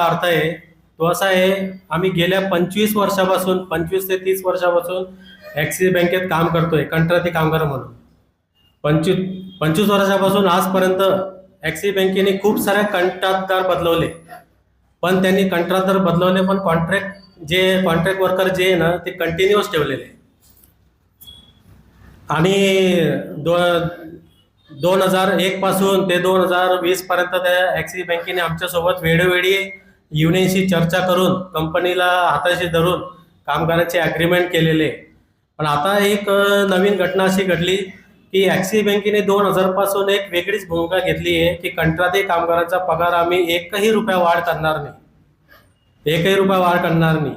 अर्थ आहे तो असा आहे आम्ही गेल्या पंचवीस वर्षापासून पंचवीस ते तीस वर्षापासून ॲक्सिस बँकेत काम करतोय कंत्राटी कामगार म्हणून. पंचवीस पंचवीस वर्षापासून आजपर्यंत ॲक्सिस बँकेने खूप साऱ्या कंत्राटदार बदलवले. पण त्यांनी कंत्राटदार बदलवले पण कॉन्ट्रॅक्ट जे कॉन्ट्रॅक्ट वर्कर जे आहे ना ते कंटिन्युअस ठेवलेले. आणि दो दोन हजार एक पासून ते दोन हजार वीस पर्यंत त्या ॲक्सिस बँकेने आमच्यासोबत वेळोवेळी युनियनशी चर्चा करून कंपनीला हाताशी धरून कामगारांचे ॲग्रीमेंट केलेले. पण आता एक नवीन घटना अशी घडली की ॲक्सिस बँकेने दोन हजारपासून एक वेगळीच भूमिका घेतली आहे की कंत्राटी कामगारांचा पगार आम्ही एकही रुपया वाढ करणार नाही. एकही रुपया वाढ करणार नाही.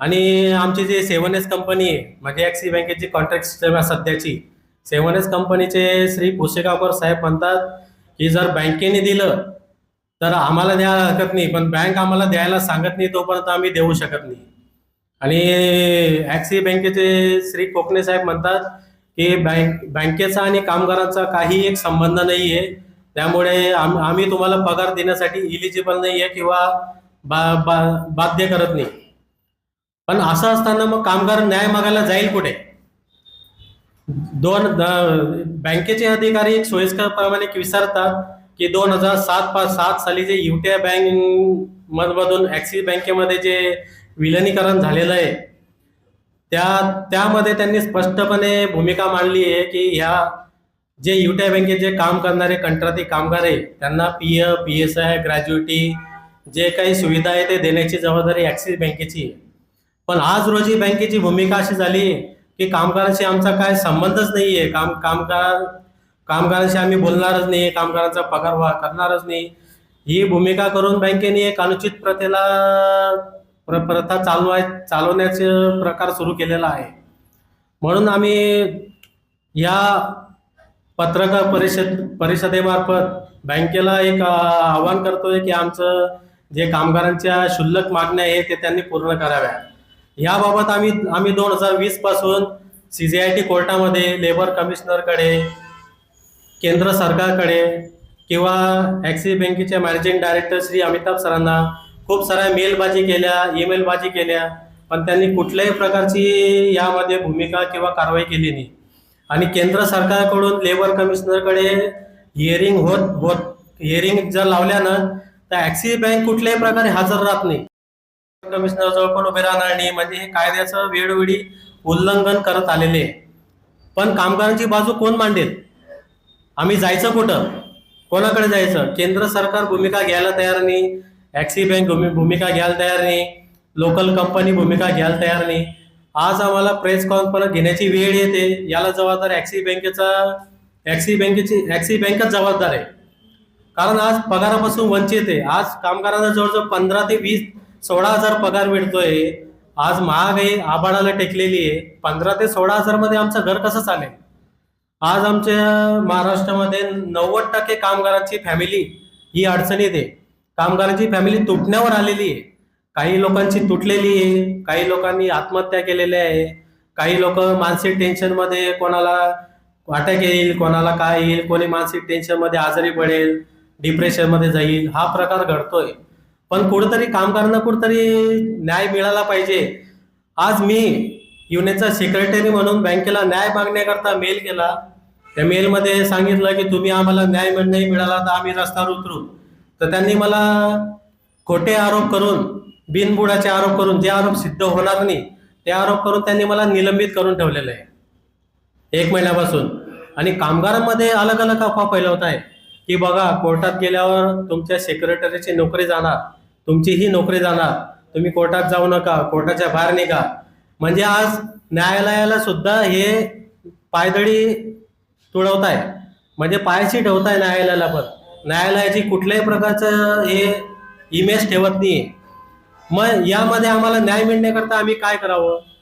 आणि आमची जी सेवन एस कंपनी आहे म्हणजे ॲक्सिस बँकेची कॉन्ट्रॅक्ट सिस्टम आहे सध्याची सेवन एस कंपनीचे श्री भुसेगावकर साहेब म्हणतात की जर बँकेने दिलं तर आम्हाला द्यायला हरकत नाही पण बँक आम्हाला द्यायला सांगत नाही तोपर्यंत आम्ही देऊ शकत नाही. आणि ॲक्सिस बँकेचे श्री कोकणे साहेब म्हणतात की बँक बँकेचा आणि कामगारांचा काही एक संबंध नाही आहे त्यामुळे आम आम्ही तुम्हाला पगार देण्यासाठी इलिजिबल नाही आहे किंवा बा बा बाध्य करत नाही. पण असं असताना मग कामगार न्याय मागायला जाईल कुठे? दोन बँकेचे अधिकारी एक सोयीस्करप्रमाणे विचारतात की दोन हजार सात पाच सात साली जे युटीआय बँक मधमधून ॲक्सिस बँकेमध्ये जे विलनीकरण झालेलं आहे त्या त्यामध्ये त्यांनी स्पष्टपणे भूमिका मांडली आहे की ह्या जे युटीआय बँकेत जे काम करणारे कंत्राटी कामगार आहे त्यांना P F P S I gratuity जे काही सुविधा आहे ते देण्याची जबाबदारी ॲक्सिस बँकेची आहे. पण आज रोजी बँकेची भूमिका अशी झाली की कामगारांशी आमचा काय संबंधच नाही आहे काम कामगार कामगारांशी आम्ही बोलणारच नाही कामगारांचा पगार वा करणारच नाही. ही भूमिका करून बँकेने एक अनुचित प्रथेला प्र प्रथा चालवाय चालवण्याचे प्रकार सुरू केलेला आहे. म्हणून आम्ही या पत्रकार परिषद परिषदेमार्फत बँकेला एक आवाहन करतोय की आमचं जे कामगारांच्या क्षुल्लक मागण्या आहे ते त्यांनी पूर्ण कराव्या. याबाबत आम्ही आम्ही दोन हजार वीसपासून सी जी आय टी कोर्टामध्ये लेबर कमिशनरकडे केंद्र सरकारकडे किंवा ॲक्सिस बँकेच्या मॅनेजिंग डायरेक्टर श्री अमिताभ सरांना खूप साऱ्या मेलबाजी केल्या ईमेलबाजी केल्या पण त्यांनी कुठल्याही प्रकारची यामध्ये भूमिका किंवा कारवाई केली नाही. आणि केंद्र सरकारकडून लेबर कमिशनरकडे हिअरिंग होत होत हिअरिंग जर लावल्यानं तर ॲक्सिस बँक कुठल्याही प्रकारे हजर राहत नाही. कमिशनर जवळ पण उभे राहणार नाही म्हणजे हे कायद्याचं वेळोवेळी उल्लंघन करत आलेले. पण कामगारांची बाजू कोण मांडेल? आम्ही जायचं कुठं? कोणाकडे जायचं? केंद्र सरकार भूमिका घ्यायला तयार नाही. ॲक्सिस बँक भूमिका घ्यायला तयार नाही. लोकल कंपनी भूमिका घ्यायला तयार नाही. आज आम्हाला प्रेस कॉन्फरन्स घेण्याची वेळ येते. याला जबाबदार ॲक्सिस बँकेचा ॲक्सिस बँकेची ॲक्सिस बँकच जबाबदार आहे. कारण आज पगारापासून वंचित आहे. आज कामगारांना जवळजवळ पंधरा ते वीस सोळा हजार पगार मिळतोय. आज महागाई आबाळाला टेकलेली आहे. पंधरा ते सोळा हजारमध्ये आमचं घर कसं चालेल? आज आमच्या महाराष्ट्रामध्ये नव्वद टक्के कामगारांची फॅमिली ही अडचणीत आहे. कामगारांची फॅमिली तुटण्यावर आलेली आहे. काही लोकांची तुटलेली आहे काही लोकांनी आत्महत्या केलेल्या आहे काही लोक मानसिक टेन्शनमध्ये कोणाला अटॅक येईल कोणाला काय येईल कोणी मानसिक टेन्शनमध्ये आजारी पडेल डिप्रेशनमध्ये जाईल हा प्रकार घडतोय. पण कुठंतरी कामगारांना कुठंतरी न्याय मिळाला पाहिजे. आज मी युनियनचा सेक्रेटरी म्हणून बँकेला न्याय मागण्याकरता मेल केला. त्या मेलमध्ये सांगितलं की तुम्ही आम्हाला न्याय नाही मिळाला तर आम्ही रस्त्यावर उतरू. तर त्यांनी मला खोटे आरोप करून बिनबुडाचे आरोप करून जे आरोप सिद्ध होणार नाही ते आरोप करून त्यांनी मला निलंबित करून ठेवलेलं आहे. एक महिन्यापासून. आणि कामगारांमध्ये अलग अलग अफवा फैलवत आहे की बघा कोर्टात गेल्यावर तुमच्या सेक्रेटरीची नोकरी जाणार. तुमची ही नोकरी जाणार. तुम्ही कोर्टात जाऊ नका कोर्टाच्या बाहेर निघा. म्हणजे आज न्यायालयाला सुद्धा हे पायदळी तुडवताय. म्हणजे पायशी ठेवताय न्यायालयाला पण. न्यायालयाची कुठल्याही प्रकारचं हे इमेज ठेवत नाही मग यामध्ये आम्हाला न्याय मिळण्याकरता आम्ही काय करावं?